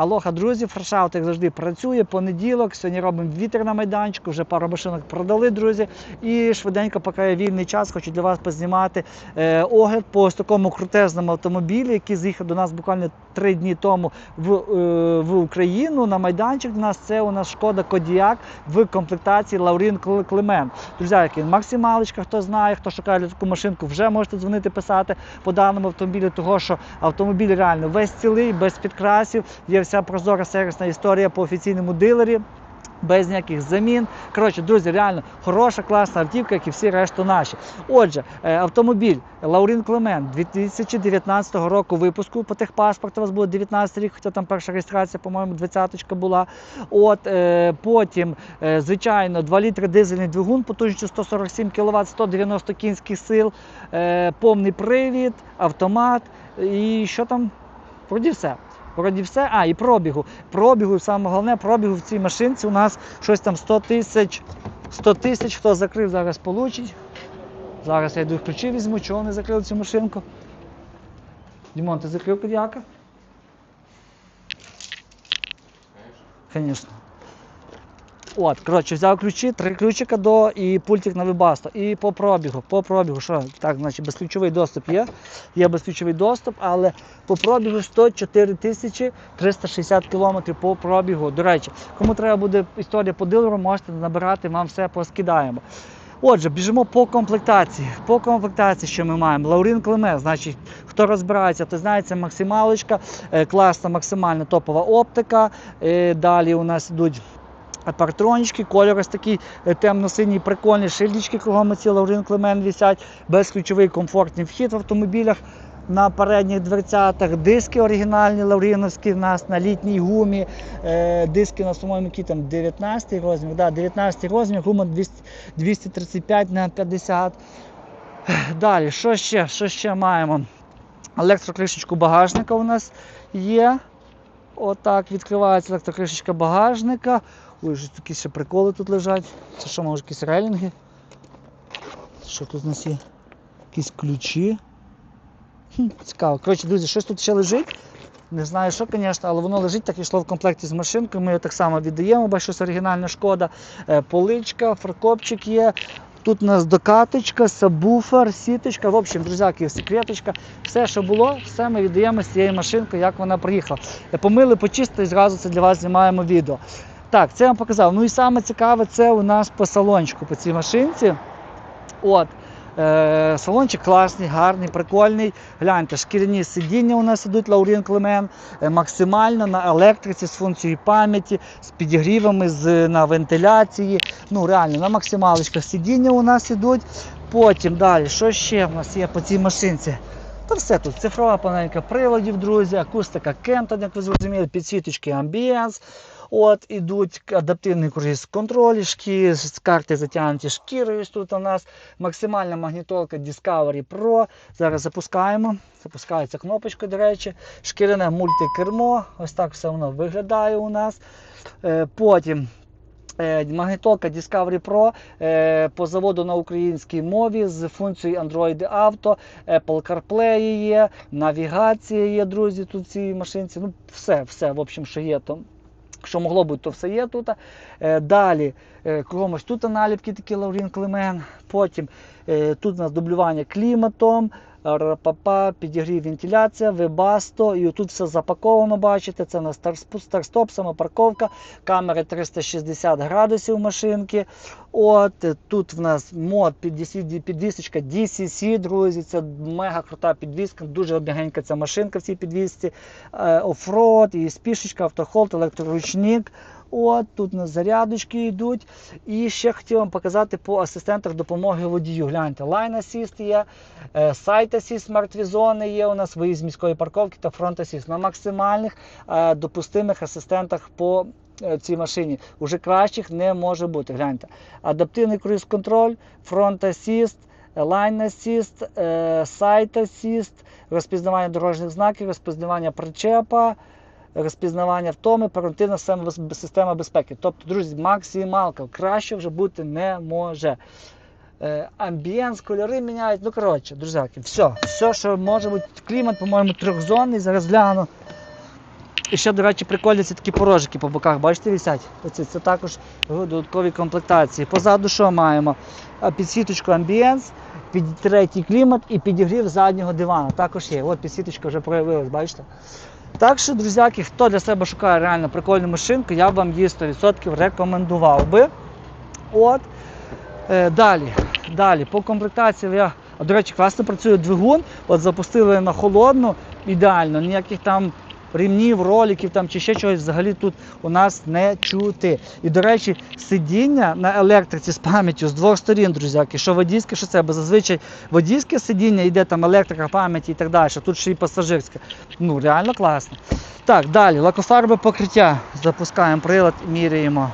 Алоха, друзі, фрешаут, як завжди, працює. Понеділок. Сьогодні робимо вітер на майданчику, вже пару машинок продали, друзі. І швиденько, поки є вільний час, хочу для вас познімати е, огляд по ось такому крутезному автомобілі, який заїхав до нас буквально три дні тому в, е, в Україну на майданчик. У нас це у нас шкода Кодіак в комплектації Лаурін Кле- Друзі, який максималочка, хто знає, хто шукає таку машинку, вже можете дзвонити, писати по даному автомобілю, того що автомобіль реально весь цілий, без підкрасів, є вся прозора сервісна історія по офіційному дилері. Без ніяких замін. Коротше, друзі, реально хороша, класна автівка, як і всі решту наші. Отже, е, автомобіль Лаурін Клемент 2019 року випуску по техпаспорту у вас буде 19 рік, хоча там перша реєстрація, по-моєму, 20-ка була. От, е, потім, е, звичайно, 2 літри дизельний двигун, потужністю 147 кВт, 190 кінських сил, повний привід, автомат і що там? Вроді все. Вроді все. А, і пробігу. Пробігу, саме головне, пробігу в цій машинці у нас щось там 100 тисяч. 100 тисяч, хто закрив, зараз получить. Зараз я йду ключі візьму, чого не закрили цю машинку. Дімон, ти закрив кодяка? Звісно. От, коротше, взяв ключі, три ключика до і пультик на вибасто. І по пробігу, по пробігу, що так, значить, безключовий доступ є. Є безключовий доступ, але по пробігу 104 тисячі 360 кілометрів по пробігу. До речі, кому треба буде історія по дилеру, можете набирати, вам все поскидаємо. Отже, біжимо по комплектації. По комплектації, що ми маємо? Лаурін Клеме, значить, хто розбирається, то знає, це максималочка, е, класна максимальна топова оптика. Е, Далі у нас йдуть Партронічки, кольор ось такий е, темно-синій, прикольний, шильдички кругом ці Лаурін Клемен висять, безключовий комфортний вхід в автомобілях на передніх дверцятах, диски оригінальні лауріновські в нас на літній гумі. Е, диски у нас, по-моєму, які там 19 розмір, да, 19 розмір, гума 200, 235 на 50. Далі, що ще? Що ще маємо? Електрокришечку багажника у нас є. Отак відкривається електрокришечка багажника. Ой, щось такі ще приколи тут лежать. Це що, може, якісь рейлінги? Що тут у нас є? Якісь ключі. Хм, цікаво. Коротше, друзі, щось тут ще лежить. Не знаю, що, звісно, але воно лежить, так йшло в комплекті з машинкою. Ми його так само віддаємо, бачу, щось оригінальна шкода. Е, Поличка, фаркопчик є. Тут у нас докаточка, сабвуфер, сіточка. В общем, друзяки, секреточка. Все, що було, все ми віддаємо з цієї машинки, як вона приїхала. Е, Помили, почистили, зразу це для вас знімаємо відео. Так, це я вам показав. Ну і саме цікаве, це у нас по салончику, по цій машинці. От. Е, салончик класний, гарний, прикольний. Гляньте, шкіряні сидіння у нас ідуть Лаурін Клемен, е, максимально на електриці з функцією пам'яті, з підігрівами, з, на вентиляції. Ну, реально, на максималочках сидіння у нас ідуть. Потім далі, що ще в нас є по цій машинці? Та все тут цифрова панелька приладів, друзі, акустика Кемптон, як ви зрозуміли, підсвіточки Ambience. От ідуть адаптивний круїз контроль, шки, з карти затягнуті шкірою. Тут у нас максимальна магнітолка Discovery Pro. Зараз запускаємо. Запускається кнопочка, до речі, шкіряне мультикермо. Ось так все воно виглядає у нас. Е, Потім Е, Магнітолка Discovery Pro е, по заводу на українській мові з функцією Android Auto, Apple CarPlay є, навігація є, друзі, тут в цій машинці. Ну, все, все, в общем, що є там. Що могло бути, то все є тут. Е, Далі е, тут наліпки такі Лаурін Клемен. Потім е, тут у нас дублювання кліматом, підігрів вентиляція, вебасто. І тут все запаковано, бачите. Це старспу- старстоп, самопарковка, камери 360 градусів машинки. От тут в нас мод підвіс- підвісочка DCC, друзі. Це мега крута підвіска, дуже обігенька ця машинка в цій підвісці. Е, і спішечка, автохолд, електроручник. От тут у нас зарядочки йдуть. І ще хотів вам показати по асистентах допомоги водію. Гляньте, Line Assist є, е, Site Assist, Smart Vision є у нас, виїзд з міської парковки та Front Assist. На максимальних е, допустимих асистентах по е, цій машині. Уже кращих не може бути. Гляньте. Адаптивний круїз контроль, Front Assist, Line Assist, Site Assist, розпізнавання дорожніх знаків, розпізнавання причепа розпізнавання втоми, превентивна система безпеки. Тобто, друзі, максималка краще вже бути не може. Е, Амбієнс, кольори міняють. Ну, коротше, друзяки, все, все, що може бути. Клімат, по-моєму, трьохзонний. Зараз гляну. І ще, до речі, прикольні ці такі порожики по боках, бачите, висять? Оці, це також додаткові комплектації. Позаду що маємо? Підсвіточку амбієнс, під третій клімат і підігрів заднього дивана. Також є. От підсвіточка вже проявилась, бачите? Так що, друзяки, хто для себе шукає реально прикольну машинку, я б вам її 100% рекомендував би. От. Е, далі, далі, по комплектації я. А, до речі, класно працює двигун. От запустили на холодну, ідеально, ніяких там ремнів, роликів там, чи ще чогось взагалі тут у нас не чути. І, до речі, сидіння на електриці з пам'яттю з двох сторін, друзяки, що водійське, що це, бо зазвичай водійське сидіння йде там електрика пам'яті і так далі. Тут ще і пасажирське. Ну, реально класно. Так, далі, лакофарби покриття. Запускаємо прилад міряємо.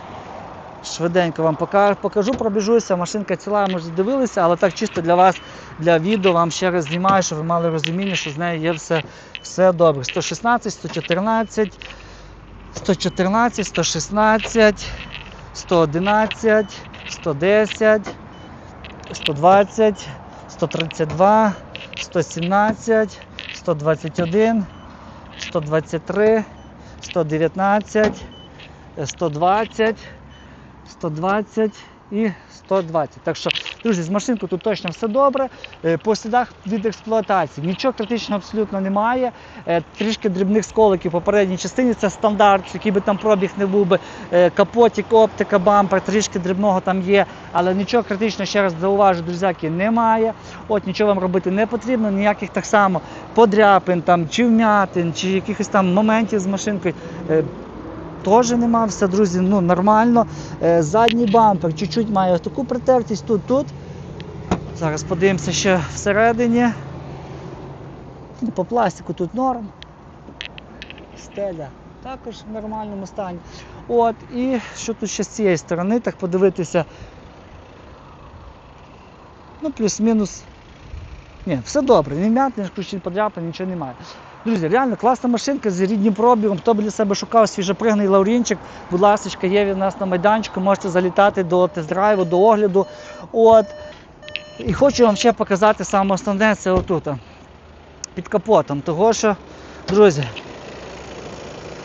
Швиденько вам покажу, пробіжуся. Машинка ціла, може дивилися, але так чисто для вас, для відео вам ще раз знімаю, щоб ви мали розуміння, що з нею є все, все добре. 116, 114, 114, 116, 111, 110, 120, 132, 117, 121, 123, 119, 120. 120 і 120. Так що, друзі, з машинкою тут точно все добре. Е, По слідах від експлуатації нічого критичного абсолютно немає. Е, Трішки дрібних сколиків по передній частині це стандарт, який би там пробіг не був би. Е, Капотик, оптика, бампер, трішки дрібного там є, але нічого критичного, ще раз зауважу, друзяки, немає. От нічого вам робити не потрібно, ніяких так само подряпин там, чи вмятин, чи якихось там моментів з машинкою. Теж нема, все, друзі, ну нормально. Е, Задній бампер чуть-чуть має таку притертість тут, тут. Зараз подивимося ще всередині. По пластику тут норм. Стеля також в нормальному стані. От, і що тут ще з цієї сторони, так подивитися. Ну, плюс-мінус. Ні, все добре, ні м'ят, ні ключі подряпин, нічого немає. Друзі, реально класна машинка з ріднім пробігом. Хто б для себе шукав свіжопригний лаурінчик, будь ласка, є від нас на майданчику, можете залітати до тест-драйву, до огляду. От. І хочу вам ще показати саме основне, це отут. Під капотом. Того що, друзі,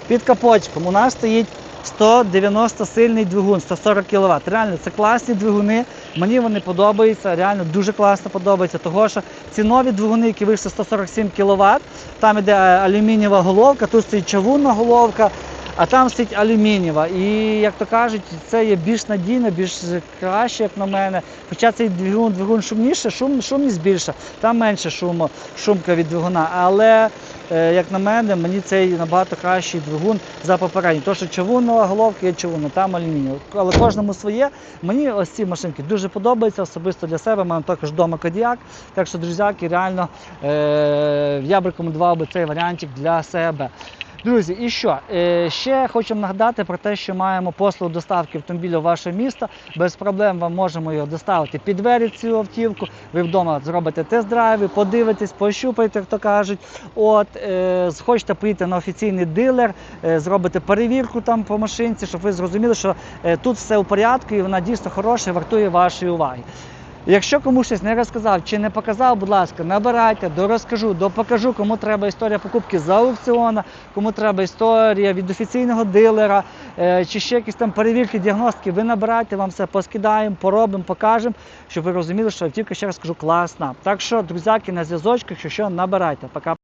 під капотчиком у нас стоїть 190 сильний двигун, 140 кВт. Реально, це класні двигуни. Мені вони подобаються, реально дуже класно подобається. Того що ці нові двигуни, які вийшли 147 кВт, там іде алюмінієва головка, тут стоїть чавунна головка, а там стоїть алюмінієва. І як то кажуть, це є більш надійно, більш краще, як на мене. Хоча цей двигун, двигун шумніше, шум, шумність більша, там менше шуму, шумка від двигуна. Але е, як на мене, мені цей набагато кращий двигун за попередній. То, що чавунова головка є чавунна, там алюмінієва. Але кожному своє. Мені ось ці машинки дуже подобаються, особисто для себе. У також вдома Кодіак. Так що, друзяки, реально е, я б рекомендував би цей варіантик для себе. Друзі, і що? Е, ще хочу нагадати про те, що маємо послугу доставки автомобіля в ваше місто. Без проблем вам можемо його доставити під двері цю автівку. Ви вдома зробите тест-драйви, подивитесь, пощупайте, як то кажуть. От, е, хочете поїти на офіційний дилер, е, зробите перевірку там по машинці, щоб ви зрозуміли, що е, тут все в порядку і вона дійсно хороша вартує вашої уваги. Якщо комусь щось не розказав чи не показав, будь ласка, набирайте, дорозкажу, допокажу, кому треба історія покупки за аукціона, кому треба історія від офіційного дилера, е, чи ще якісь там перевірки, діагностики, ви набирайте, вам все поскидаємо, поробимо, покажемо, щоб ви розуміли, що автівка, ще раз кажу, класна. Так що, друзяки, на зв'язочках, якщо що, набирайте. Пока.